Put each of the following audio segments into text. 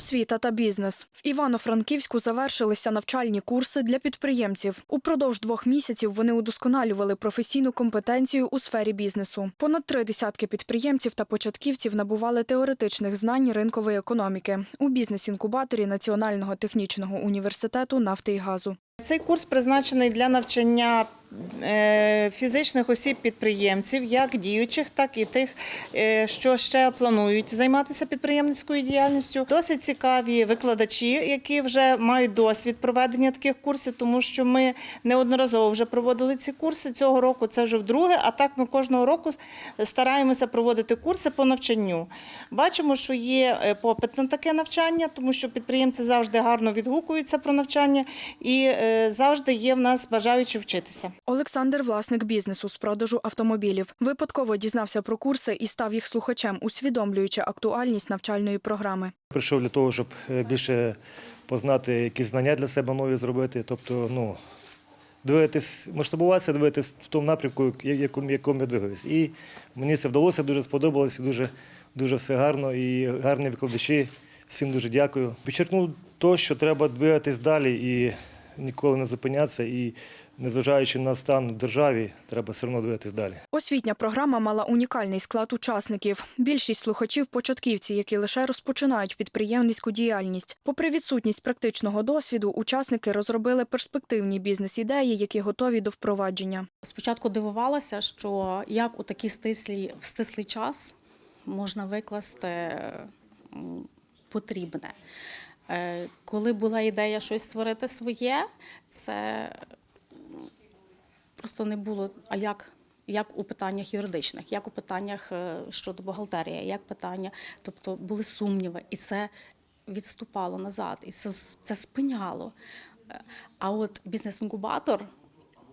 Освіта та бізнес в Івано-Франківську завершилися навчальні курси для підприємців. Упродовж двох місяців вони удосконалювали професійну компетенцію у сфері бізнесу. Понад три десятки підприємців та початківців набували теоретичних знань ринкової економіки у бізнес-інкубаторі Національного технічного університету нафти і газу. Цей курс призначений для навчання е, фізичних осіб-підприємців, як діючих, так і тих, е, що ще планують займатися підприємницькою діяльністю. Досить цікаві викладачі, які вже мають досвід проведення таких курсів, тому що ми неодноразово вже проводили ці курси. Цього року це вже вдруге, а так ми кожного року стараємося проводити курси по навчанню. Бачимо, що є е, попит на таке навчання, тому що підприємці завжди гарно відгукуються про навчання і завжди є в нас бажаючі вчитися. Олександр, власник бізнесу з продажу автомобілів, випадково дізнався про курси і став їх слухачем, усвідомлюючи актуальність навчальної програми. Прийшов для того, щоб е, більше познати якісь знання для себе нові зробити. Тобто, ну, дивитись, масштабуватися, дивитись в тому напрямку, якому, якому я двигаюсь. І мені це вдалося, дуже сподобалося, дуже, дуже все гарно і гарні викладачі. Всім дуже дякую. Підчеркнув то, що треба двигатись далі і ніколи не зупинятися. І незважаючи на стан в державі, треба все одно двигатись далі. Освітня програма мала унікальний склад учасників. Більшість слухачів початківці, які лише розпочинають підприємницьку діяльність. Попри відсутність практичного досвіду, учасники розробили перспективні бізнес-ідеї, які готові до впровадження. Спочатку дивувалася, що як у такий стислий, в стислий час можна викласти потрібне. Е, Коли була ідея щось створити своє, це просто не було. А як? Як у питаннях юридичних, як у питаннях е, щодо бухгалтерії, як питання, тобто були сумніви, і це відступало назад, і це, це спиняло. Е, А от бізнес-інкубатор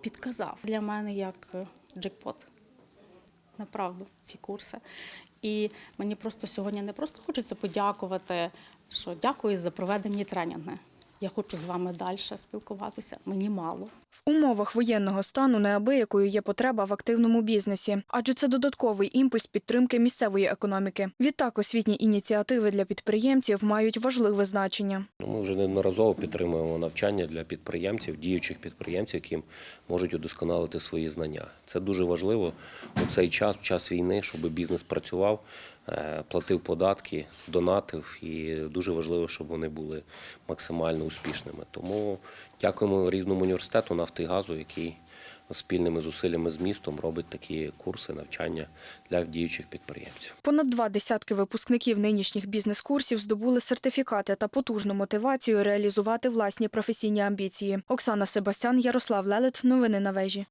підказав для мене як джекпот. Направду, ці курси. І мені просто сьогодні не просто хочеться подякувати, що дякую за проведені тренінги. Я хочу з вами далі спілкуватися. Мені мало. В умовах воєнного стану неабиякою є потреба в активному бізнесі, адже це додатковий імпульс підтримки місцевої економіки. Відтак освітні ініціативи для підприємців мають важливе значення. Ну, Ми вже неодноразово підтримуємо навчання для підприємців, діючих підприємців, які можуть удосконалити свої знання. Це дуже важливо у цей час, в час війни, щоб бізнес працював, платив податки, донатив, і дуже важливо, щоб вони були максимально успішними. Тому дякуємо рівному університету нафти і газу, який спільними зусиллями з містом робить такі курси навчання для діючих підприємців. Понад два десятки випускників нинішніх бізнес-курсів здобули сертифікати та потужну мотивацію реалізувати власні професійні амбіції. Оксана Себастян, Ярослав Лелет. Новини на вежі.